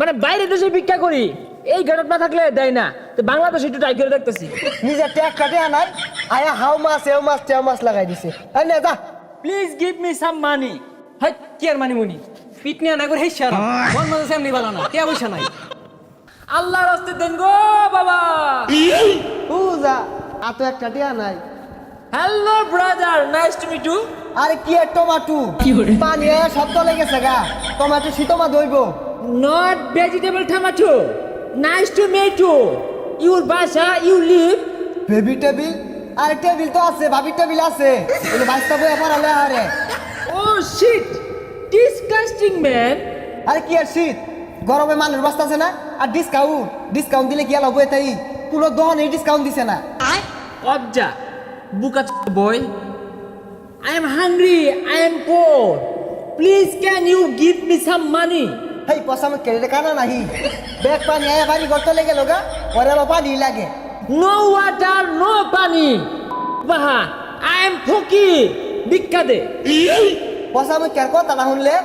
মানে বাইরে দেশে ভিক্ষা করি এই গেটত না থাকলে দেয় না। তো বাংলাদেশে একটু ট্রাই করে দেখতেছি। নিজে ট্যাগ কাটে আনাই আয়া হাও মাছ এও মাছ তেও মাছ লাগাই দিছে। এই নে যা। Please give me some money high কি আর মানি মুনি? পিট নিয়ে না করে হেসার মন মতো সেমনি বালা না। কে পয়সা নাই। আল্লাহর রাস্তে দেন গো বাবা। উ যা। আ তো একটা টিয়া নাই hello brother nice to meet you আরে কি এর টমাটো? পানি সব তলে গেছে গা। টমাটো শীতমা দইব tomato nice to meet you your বাসা ইউ লিভ বেবি টেবিল আরে টেবিল তো আছে ভাবি টেবিল আছে। এই বাইসটা বই পড়ালে আরে ও শিট ডিসকাস্টিং ম্যান আরে কি আর শীত গরমে মানুষ বাঁচতেছে না? আর ডিসকাউন্ট ডিসকাউন্ট দিলে কি আলো বই তাই? কোনো দোকানে ডিসকাউন্ট দিছে না। অবজা বুকা boy I am hungry I am poor please can you give me some money hey পসামে কেড়ে কানা নাহি। ব্যাগ পানি আয়া বাড়ি ঘর তলে গেল গা পরে পানি লাগে। নো ওয়াটার নো পানি। বাহা আই এম ফকির ভিক্ষা দে। পসামে কের কথা না শুনলে?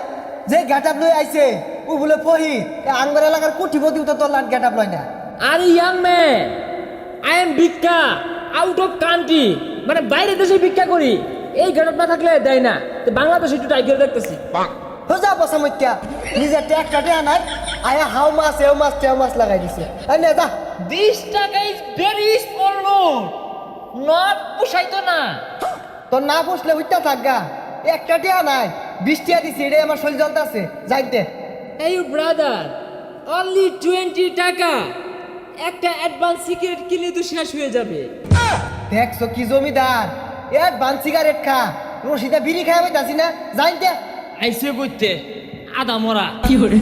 যে গেটাপ লই আইছে ও বলে পহি এ আঙ্গর এলাকার কুঠিপতি তো তোর লাট গেটাপ লয় না। আরে ইয়াং ম্যান আই এম ভিক্ষা আউট অফ কান্ট্রি মানে বাইরে দেশে ভিক্ষা করি। এই গেটত না থাকলে দেয় না। তো বাংলাদেশে একটু ট্রাই করে দেখতেছি হোজা পসামে কে নিজে ট্যাগ কাটে আনাই আয়া হাও মাছ এও মাছ তেও মাছ লাগাই দিছে। নে যা। দিস টাকা ইজ ভেরি স্মল নোট পুষাইতো না। তোর না পুষলে উঠতে থাক গা। একটা টিয়া নাই। বিশ টিয়া দিছি এটাই আমার শরীর জ্বলতে আছে। যাইতে এই ব্রাদার অনলি টোয়েন্টি টাকা। একটা অ্যাডভান্স সিগারেট কিনলে তো শেষ হয়ে যাবে। দেখছ কি জমিদার। এক বান সিগারেট খা। রশিদা বিড়ি খাই পাইতাছি না। যাইতে আইসে করতে। আদা মরা।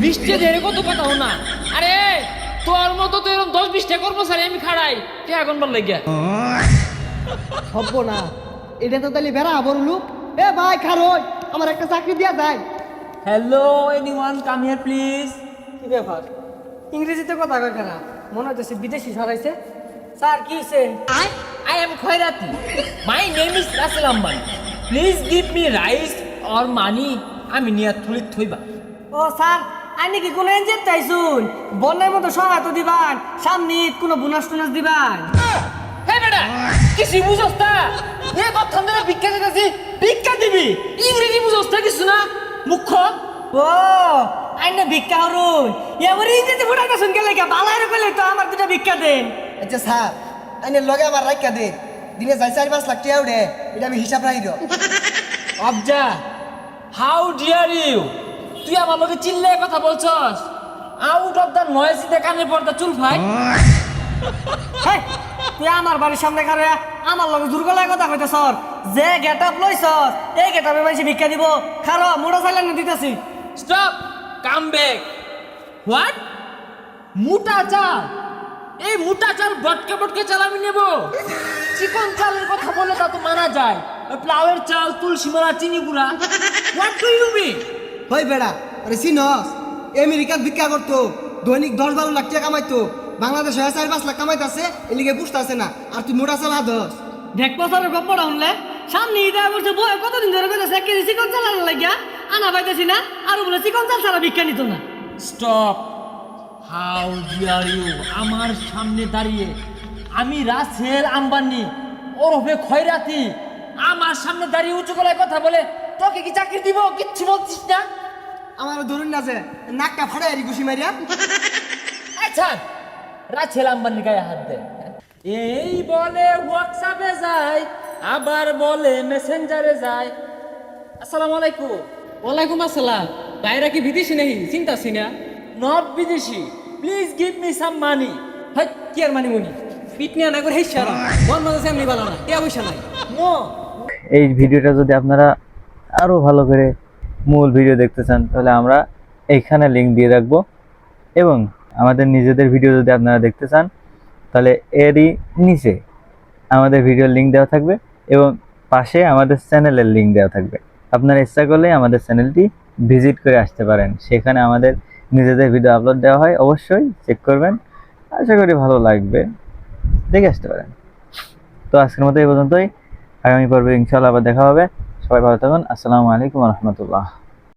বিশটা ধরে কত কথা না। আরে তোর মতো তো এরকম দশ বিশটা কর্মচারী আমি খাড়াই। কে এখন বল লাগিয়া হব না এটা তো তাহলে বেড়া আবর লোক। এ ভাই খারোই আমার একটা চাকরি দিয়া যায় hello anyone come here please কি ব্যাপার? ইংরেজিতে কথা কয় কেনা? মনে হচ্ছে বিদেশি সরাইছে। স্যার কি হয়েছে I I am Khairati. My name is Russell Ambani. Please give me rice or money. আমি নিয়া থুলিত থইবা। ও স্যার আইনি কি কোনো এনজেট চাইছুন বন্যার মতো সহায়তা দিবান সামনে কোনো বোনাস টোনাস দিবান। হে বেটা কিছু বুঝস তা এ কথা ধরে ভিক্ষা দিতেছি ভিক্ষা দিবি? ইংরেজি বুঝস তা কিছু না? মুখ্য ও আইনে ভিক্ষা হরুন এবার ইংরেজি ফুটাইতে শুন গেলে কে বালাইরে কইলে তো আমার দুটা ভিক্ষা দেন। আচ্ছা স্যার আইনে লগে আমার রাখা দে দিনে যাই চারি পাঁচ লাখ টিয়া উঠে এটা আমি হিসাব রাখি দিও অবজা হাউ ডিয়ার ইউ তুই আমার লগে চিল্লে কথা বলছস? আউট অফ দ্য নয়েসিতে কানে পর্দা চুল হেই, তুই আমার বাড়ির সামনে খারে আমার লগে দুর্গলায় কথা কইতে সর। যে গেট আপ লইছস এই গেট আপে মাইসি ভিক্ষা দিব। খারো মোটর সাইলেন দিতেছি। স্টপ কাম ব্যাক হোয়াট মোটা চাল? এই মোটা চাল বটকে বটকে চাল আমি নেব। চিকন চালের কথা বলে তা তো মানা যায়। প্লাউয়ের চাল তুলসী মালা চিনি গুঁড়া। হোয়াট ডু ইউ মিন হই বেড়া আরে সিনস আমেরিকান ভিক্ষা করতো দৈনিক দশ বারো লাখ টাকা কামাইতো বাংলাদেশ হয়ে চারি পাঁচ লাখ কামাইতেছে এলিগে বুঝতেছে না আর তুই মোটা চালা দশ দেখব স্যারের গপ্পটা শুনলে? সামনে ঈদে বলছে বই কতদিন ধরে কইতেছে এক কেজি চিকন চাল আনার লাগিয়া আনা পাইতেছি না আর বলে চিকন চাল ছাড়া ভিক্ষা নিত না। স্টপ হাউ ডিয়ার ইউ আমার সামনে দাঁড়িয়ে আমি রাসেল আম্বানি ওরফে খয়রাতি আমার সামনে দাঁড়িয়ে উঁচু গলায় কথা বলে তোকে কি চাকরি দিব? কিচ্ছু বলছিস না? আমার ধরুন না যে নাকটা আরি ঘুষি মারিয়া। আচ্ছা রাছেল আম্বানির গায়ে হাত দে। এই বলে হোয়াটসঅ্যাপে যায় আবার বলে মেসেঞ্জারে যায়। আসসালামু আলাইকুম। ওয়ালাইকুম আসসালাম। বাইরা কি বিদেশি নাহি চিন্তা সিনা নট বিদেশি। Please give me some money high কি আর মানি মুনি পিট নিয়ে না করে হেসার মন মতো সেমনি বালা না। কে পয়সা নাই নো। এই ভিডিওটা যদি আপনারা আরও ভালো করে মূল ভিডিও দেখতে চান, তাহলে আমরা এইখানে লিঙ্ক দিয়ে রাখব। এবং আমাদের নিজেদের ভিডিও যদি আপনারা দেখতে চান, তাহলে এরই নিচে আমাদের ভিডিওর লিঙ্ক দেওয়া থাকবে এবং পাশে আমাদের চ্যানেলের লিঙ্ক দেওয়া থাকবে। আপনারা ইচ্ছা করলে আমাদের চ্যানেলটি ভিজিট করে আসতে পারেন। সেখানে আমাদের নিজেদের ভিডিও আপলোড দেওয়া হয়, অবশ্যই চেক করবেন। আশা করি ভালো লাগবে। দেখে আসতে পারেন। তো আজকের মতো এই পর্যন্তই। আগামী পর্বে ইনশাল্লাহ আবার দেখা হবে। সবাই ভালো থাকুন। আসসালামু আলাইকুম রহমতুল্লাহ।